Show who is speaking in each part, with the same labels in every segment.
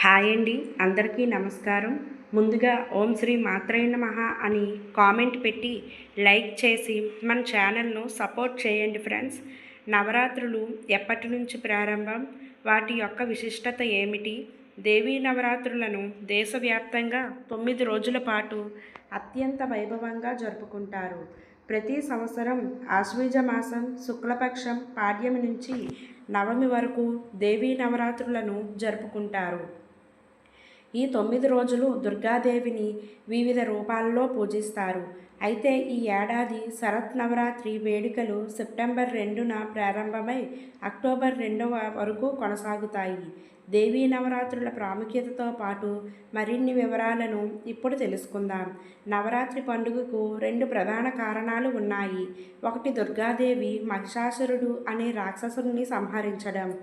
Speaker 1: Hi అండి. అందరికీ నమస్కారం. ముందుగా ఓం శ్రీ మాత్రైన మహా అని కామెంట్ పెట్టి లైక్ చేసి మన ఛానల్ను సపోర్ట్ చేయండి ఫ్రెండ్స్. నవరాత్రులు ఎప్పటి నుంచి ప్రారంభం? వాటి యొక్క విశిష్టత ఏమిటి? దేవీ నవరాత్రులను దేశవ్యాప్తంగా తొమ్మిది రోజుల పాటు అత్యంత వైభవంగా జరుపుకుంటారు. ప్రతి సంవత్సరం ఆశ్వీజ మాసం శుక్లపక్షం పాడ్యమి నుంచి నవమి వరకు దేవీ నవరాత్రులను జరుపుకుంటారు. ఈ తొమ్మిది రోజులు దుర్గాదేవిని వివిధ రూపాల్లో పూజిస్తారు. అయితే ఈ ఏడాది శరత్ నవరాత్రి వేడుకలు సెప్టెంబర్ రెండున ప్రారంభమై అక్టోబర్ రెండవ వరకు కొనసాగుతాయి. దేవీ నవరాత్రుల ప్రాముఖ్యతతో పాటు మరిన్ని వివరాలను ఇప్పుడు తెలుసుకుందాం. నవరాత్రి పండుగకు రెండు ప్రధాన కారణాలు ఉన్నాయి. ఒకటి దుర్గాదేవి మహిషాసురుడు అనే రాక్షసుని సంహరించడం.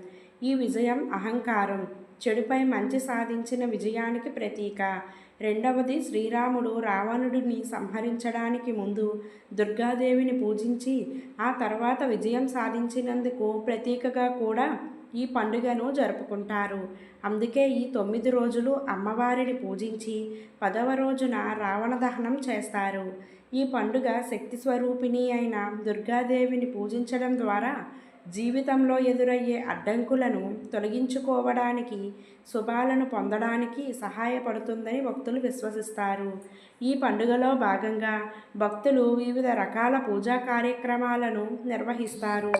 Speaker 1: ఈ విజయం అహంకారం. చెడుపై మంచి సాధించిన విజయానికి ప్రతీక. రెండవది శ్రీరాముడు రావణుడిని సంహరించడానికి ముందు దుర్గాదేవిని పూజించి ఆ తర్వాత విజయం సాధించినందుకు ప్రతీకగా కూడా ఈ పండుగను జరుపుకుంటారు. అందుకే ఈ తొమ్మిది రోజులు అమ్మవారిని పూజించి పదవ రోజున రావణ దహనం చేస్తారు. ఈ పండుగ శక్తి స్వరూపిణి అయిన దుర్గాదేవిని పూజించడం ద్వారా జీవితంలో ఎదురయ్యే అడ్డంకులను తొలగించుకోవడానికి శుభాలను పొందడానికి సహాయపడుతుందని భక్తులు విశ్వసిస్తారు. ఈ పండుగలో భాగంగా భక్తులు వివిధ రకాల పూజా కార్యక్రమాలను నిర్వహిస్తారు.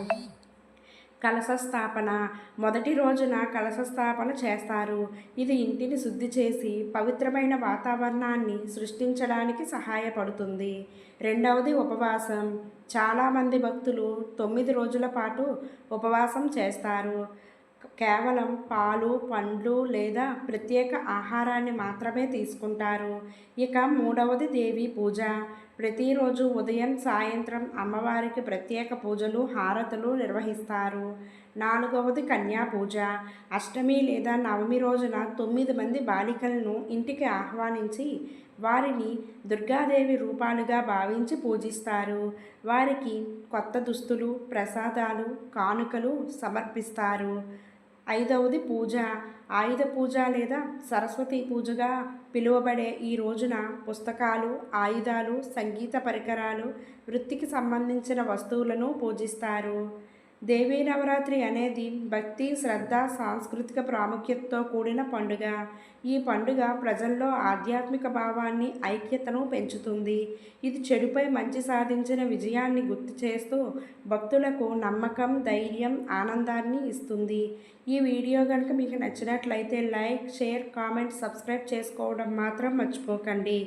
Speaker 1: కలశ స్థాపన మొదటి రోజున కలశ స్థాపన చేస్తారు. ఇది ఇంటిని శుద్ధి చేసి పవిత్రమైన వాతావరణాన్ని సృష్టించడానికి సహాయపడుతుంది. రెండవది ఉపవాసం. చాలామంది భక్తులు తొమ్మిది రోజుల పాటు ఉపవాసం చేస్తారు. కేవలం పాలు పండ్లు లేదా ప్రత్యేక ఆహారాన్ని మాత్రమే తీసుకుంటారు. ఇక మూడవది దేవి పూజ. ప్రతిరోజు ఉదయం సాయంత్రం అమ్మవారికి ప్రత్యేక పూజలు హారతులు నిర్వహిస్తారు. నాలుగవది కన్యా పూజ. అష్టమి లేదా నవమి రోజున తొమ్మిది మంది బాలికలను ఇంటికి ఆహ్వానించి వారిని దుర్గాదేవి రూపాలుగా భావించి పూజిస్తారు. వారికి కొత్త దుస్తులు ప్రసాదాలు కానుకలు సమర్పిస్తారు. ఐదవది పూజ. ఆయుధ పూజ లేదా సరస్వతి పూజగా పిలువబడే ఈ రోజున పుస్తకాలు ఆయుధాలు సంగీత పరికరాలు వృత్తికి సంబంధించిన వస్తువులను పూజిస్తారు. దేవీ నవరాత్రి అనేది భక్తి శ్రద్ధ సాంస్కృతిక ప్రాముఖ్యతతో కూడిన పండుగ. ఈ పండుగ ప్రజల్లో ఆధ్యాత్మిక భావాన్ని ఐక్యతను పెంచుతుంది. ఇది చెడుపై మంచి సాధించిన విజయాన్ని గుర్తు చేస్తూ భక్తులకు నమ్మకం ధైర్యం ఆనందాన్ని ఇస్తుంది. ఈ వీడియో కనుక మీకు నచ్చినట్లయితే లైక్ షేర్ కామెంట్ సబ్స్క్రైబ్ చేసుకోవడం మాత్రం మర్చిపోకండి.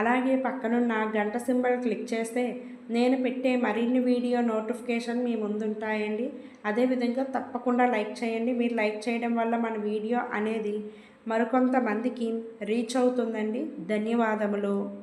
Speaker 1: అలాగే పక్కనున్న గంట సింబల్ క్లిక్ చేస్తే నేను పెట్టే మరిన్ని వీడియో నోటిఫికేషన్ మీ ముందుంటాయండి. అదేవిధంగా తప్పకుండా లైక్ చేయండి. మీరు లైక్ చేయడం వల్ల మన వీడియో అనేది మరికొంతమందికి రీచ్ అవుతుందండి. ధన్యవాదములు.